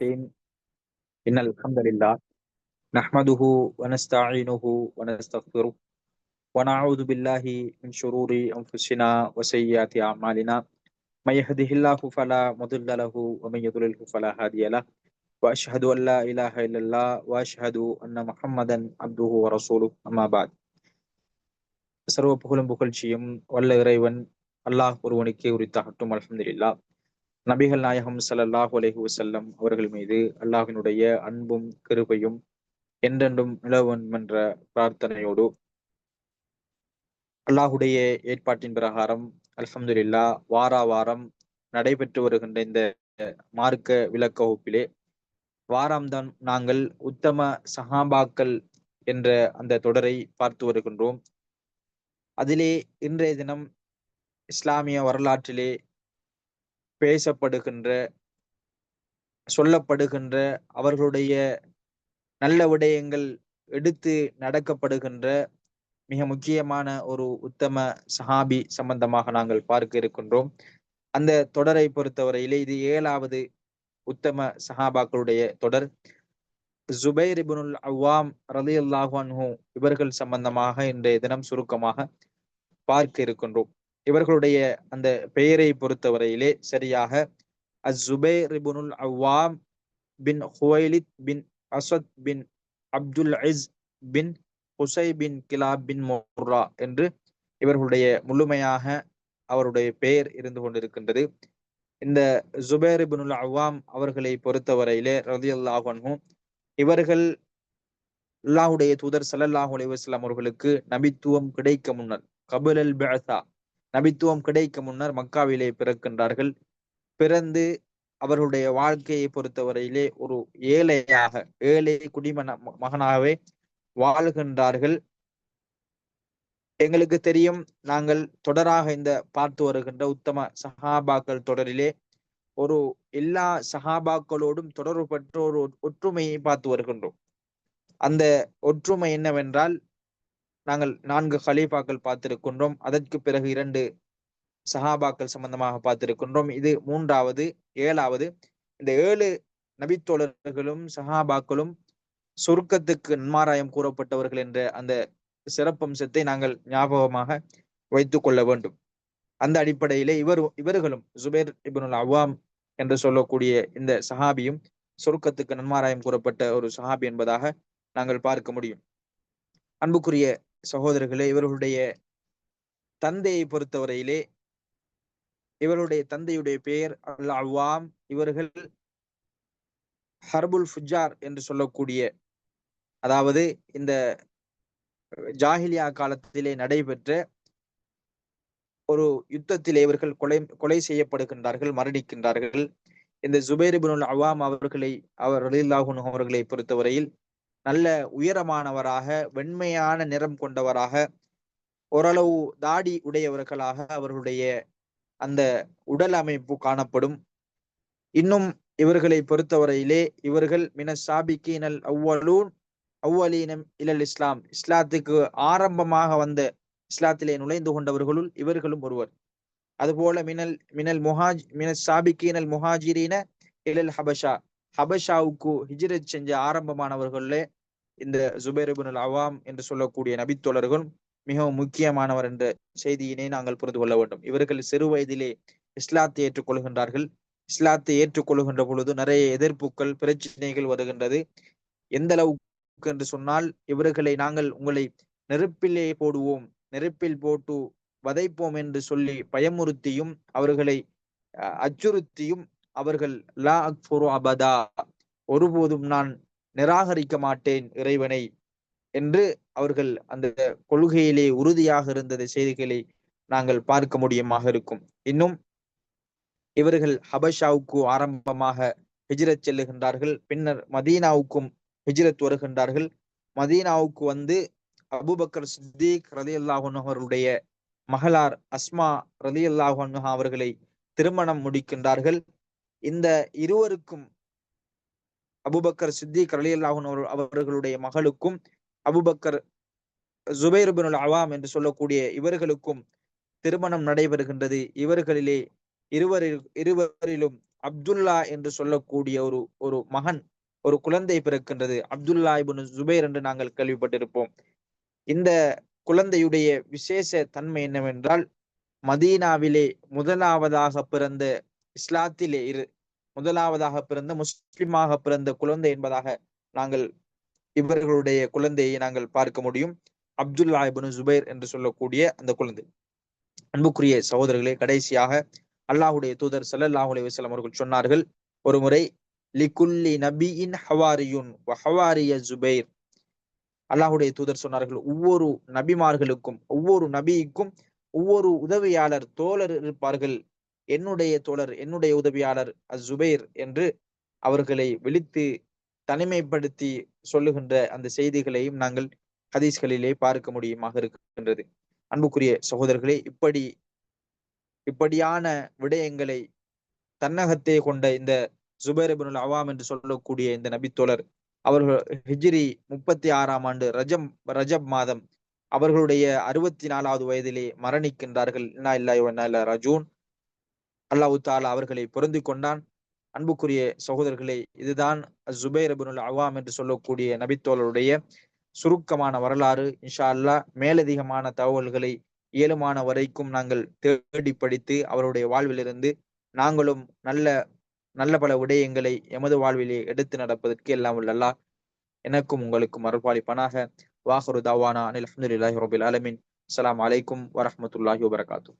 الرحيم إن الحمد لله نحمده ونستعينه ونستغفره ونعوذ بالله من شرور أنفسنا وسيئات أعمالنا من يهده الله فلا مضل له ومن يضلله فلا هادي له وأشهد أن لا إله إلا الله وأشهد أن محمدا عبده ورسوله أما بعد சர்வ புகழும் புகழ்ச்சியும் வல்ல இறைவன் அல்லாஹ் ஒருவனுக்கே உரித்தாகட்டும் அல்ஹம்துலில்லா நபிகள் நாயகம் ஸல்லல்லாஹு அலைஹி வசல்லம் அவர்கள் மீது அல்லாஹினுடைய அன்பும் கிருபையும் என்றென்றும் நிலவும் என்ற பிரார்த்தனையோடு அல்லாஹுடைய ஏற்பாட்டின் பிரகாரம் அல்ஹம்துல்லா வாரா வாரம் நடைபெற்று வருகின்ற இந்த மார்க்க விளக்க வகுப்பிலே வாராம்தான் நாங்கள் உத்தம சஹாபாக்கள் என்ற அந்த தொடரை பார்த்து வருகின்றோம். அதிலே இன்றைய தினம் இஸ்லாமிய வரலாற்றிலே பேசப்படுகின்ற சொல்லப்படுகின்ற அவர்களுடைய நல்ல விடயங்கள் எடுத்து நடக்கப்படுகின்ற மிக முக்கியமான ஒரு உத்தம சஹாபி சம்பந்தமாக நாங்கள் பார்க்க இருக்கின்றோம். அந்த தொடரை பொறுத்தவரையிலே இது ஏழாவது உத்தம சஹாபாக்களுடைய தொடர். ஜுபைர் இபுனுல் அவ்வாம் ரலி அல்லாஹு இவர்கள் சம்பந்தமாக இன்றைய தினம் சுருக்கமாக பார்க்க இருக்கின்றோம். இவர்களுடைய அந்த பெயரை பொறுத்தவரையிலே சரியாக அசுபைர் இபுனுல் அவ்வாம் பின் ஹுவைலித் பின் அசத் பின் அப்துல் இஸ் பின் ஹுசை பின் கிலாப் பின் மொர்ரா என்று இவர்களுடைய முழுமையாக அவருடைய பெயர் இருந்து கொண்டிருக்கின்றது. இந்த ஜுபேர் இபுனுல் அவ்வாம் அவர்களை பொறுத்தவரையிலே ரதி அல்லாஹன்ஹும் இவர்கள் அல்லாஹுடைய தூதர் சல்லல்லாஹு அலைஹி வஸல்லம் அவர்களுக்கு நபித்துவம் கிடைக்க முன்னர் கபுல் அல் பேசா நபித்துவம் கிடைக்க முன்னர் மக்காவிலே பிறக்கின்றார்கள். பிறந்து அவர்களுடைய வாழ்க்கையை பொறுத்தவரையிலே ஒரு ஏழையாக ஏழை குடிமன மகனாகவே வாழ்கின்றார்கள். எங்களுக்கு தெரியும் நாங்கள் தொடராக இந்த பார்த்து வருகின்ற உத்தம சஹாபாக்கள் தொடரிலே ஒரு எல்லா சஹாபாக்களோடும் தொடர்பு பெற்ற ஒரு ஒற்றுமையை பார்த்து வருகின்றோம். அந்த ஒற்றுமை என்னவென்றால் நாங்கள் நான்கு ஹலீஃபாக்கள் பார்த்திருக்கின்றோம். அதற்கு பிறகு இரண்டு சஹாபாக்கள் சம்பந்தமாக பார்த்திருக்கின்றோம். இது மூன்றாவது ஏழாவது. இந்த ஏழு நபித்தோழர்களும் சஹாபாக்களும் சுருக்கத்துக்கு நன்மாராயம் கூறப்பட்டவர்கள் என்ற அந்த சிறப்பம்சத்தை நாங்கள் ஞாபகமாக வைத்துக் கொள்ள வேண்டும். அந்த அடிப்படையிலே இவர் இவர்களும் ஜுபேர் இபனுல் அவாம் என்று சொல்லக்கூடிய இந்த சஹாபியும் சொருக்கத்துக்கு நன்மாராயம் கூறப்பட்ட ஒரு சஹாபி என்பதாக நாங்கள் பார்க்க முடியும். அன்புக்குரிய சகோதரர்களே இவர்களுடைய தந்தையை பொறுத்தவரையிலே இவருடைய தந்தையுடைய பெயர் அல் அவாம் இவர்கள் ஹர்புல் ஃபுஜார் என்று சொல்லக்கூடிய அதாவது இந்த ஜாஹிலியா காலத்திலே நடைபெற்ற ஒரு யுத்தத்திலே இவர்கள் கொலை கொலை செய்யப்படுகின்றார்கள் மரணிக்கின்றார்கள். இந்த ஜுபேரிபினுல் அவாம் அவர்களை அவர் ரலில்லாஹுன் அவர்களை பொறுத்தவரையில் நல்ல உயரமானவராக வெண்மையான நிறம் கொண்டவராக ஓரளவு தாடி உடையவர்களாக அவர்களுடைய அந்த உடல் அமைப்பு காணப்படும். இன்னும் இவர்களை பொறுத்தவரையிலே இவர்கள் மின சாபிக்கீனல் அவ்வளூன் அவ்வலீனம் இலல் இஸ்லாம். இஸ்லாத்துக்கு ஆரம்பமாக வந்த இஸ்லாத்திலே நுழைந்து கொண்டவர்களுள் இவர்களும் ஒருவர். அதுபோல மினல் மினல் முஹாஜ் மின சாபிக்கீனல் முஹாஜிரீன இலல் ஹபஷா. ஹபஷாவுக்கு ஹிஜ்ரத் செஞ்ச ஆரம்பமானவர்களே இந்த ஜுபேருபுல் அவாம் என்று சொல்லக்கூடிய நபித்தோழர்கள் மிகவும் முக்கியமானவர் என்ற செய்தியினை நாங்கள் புரிந்து கொள்ள வேண்டும். இவர்கள் சிறு வயதிலே இஸ்லாத்தை ஏற்றுக்கொள்கின்றார்கள். இஸ்லாத்தை ஏற்றுக்கொள்கின்ற பொழுது நிறைய எதிர்ப்புகள் பிரச்சனைகள் வருகின்றது. எந்த அளவுக்கு என்று சொன்னால் இவர்களை நாங்கள் உங்களை நெருப்பிலே போடுவோம் நெருப்பில் போட்டு வதைப்போம் என்று சொல்லி பயமுறுத்தியும் அவர்களை அச்சுறுத்தியும் அவர்கள் லா அக்ஃபுரு அபதா ஒருபோதும் நான் நிராகரிக்க மாட்டேன் இறைவனை என்று அவர்கள் அந்த கொள்கையிலே உறுதியாக இருந்த செய்திகளை நாங்கள் பார்க்க முடியுமாக இருக்கும். இன்னும் இவர்கள் ஹபஷாவுக்கு ஆரம்பமாக ஹிஜ்ரத் செல்லுகின்றார்கள். பின்னர் மதீனாவுக்கும் ஹிஜ்ரத் வருகின்றார்கள். மதீனாவுக்கு வந்து அபுபக்கர் சித்திக் ரதி அல்லாஹன் அவர்களுடைய மகளார் அஸ்மா ரதி அல்லாஹன் அவர்களை திருமணம் முடிக்கின்றார்கள். இந்த இருவருக்கும் அபுபக்கர் சித்திக் அலி அல்லாஹன் அவர்களுடைய மகளுக்கும் அபுபக்கர் ஜுபைர்பின் அவாம் என்று சொல்லக்கூடிய இவர்களுக்கும் திருமணம் நடைபெறுகின்றது. இவர்களிலே இருவரில் இருவரிலும் அப்துல்லா என்று சொல்லக்கூடிய ஒரு ஒரு மகன் ஒரு குழந்தை பிறக்கின்றது. அப்துல்லா இபுன் ஜுபைர் என்று நாங்கள் கேள்விப்பட்டிருப்போம். இந்த குழந்தையுடைய விசேஷ தன்மை என்னவென்றால் மதீனாவிலே முதலாவதாக பிறந்த இஸ்லாத்திலே இரு முதலாவதாக பிறந்த முஸ்லிமாக பிறந்த குழந்தை என்பதாக நாங்கள் இவர்களுடைய குழந்தையை நாங்கள் பார்க்க முடியும். அப்துல்லா இபுன் ஜுபைர் என்று சொல்லக்கூடிய அந்த குழந்தை. அன்புக்குரிய சகோதரர்களே கடைசியாக அல்லாஹுடைய தூதர் சல்லல்லாஹு அலைஹி அவர்கள் சொன்னார்கள் ஒரு முறை லிகுல்லி நபியின் ஹவாரியுன் ஹவாரிய ஜுபைர். அல்லாஹுடைய தூதர் சொன்னார்கள் ஒவ்வொரு நபிமார்களுக்கும் ஒவ்வொரு நபிக்கும் ஒவ்வொரு உதவியாளர் தோழர் இருப்பார்கள். என்னுடைய தோழர் என்னுடைய உதவியாளர் அசுபைர் என்று அவர்களை விழித்து தனிமைப்படுத்தி சொல்லுகின்ற அந்த செய்திகளையும் நாங்கள் ஹதீஸ்களிலே பார்க்க முடியுமாக இருக்கின்றது. அன்புக்குரிய சகோதரர்களே இப்படி இப்படியான விடயங்களை தன்னகத்தே கொண்ட இந்த ஜுபேர் அபுல் அவாம் என்று சொல்லக்கூடிய இந்த நபித்தோழர் அவர்கள் ஹிஜ்ரி முப்பத்தி ஆறாம் ஆண்டு ரஜம் ரஜப் மாதம் அவர்களுடைய அறுபத்தி நாலாவது வயதிலே மரணிக்கின்றார்கள். இன்னா இல்லா ரஜூன். அல்லாஹு தாலா அவர்களை பொருந்தி கொண்டான். அன்புக்குரிய சகோதரர்களே இதுதான் ஜுபேர் இப்னுல் அவாம் என்று சொல்லக்கூடிய நபித்தோழருடைய சுருக்கமான வரலாறு. இன்ஷா அல்லா மேலதிகமான தகவல்களை இயலுமான வரைக்கும் நாங்கள் தேடி படித்து அவருடைய வாழ்விலிருந்து நாங்களும் நல்ல நல்ல பல விடயங்களை எமது வாழ்விலே எடுத்து நடப்பதற்கு எல்லாம் உள்ளல்லா எனக்கும் உங்களுக்கும் அருள்பாலிப்பனாக. வாஹரு தாவானா அனில் அஹமதுல்லாஹி ரபில் அலமின் அஸ்லாம் அலைக்கும் வரமத்துல்லாஹி வபரகாத்தூ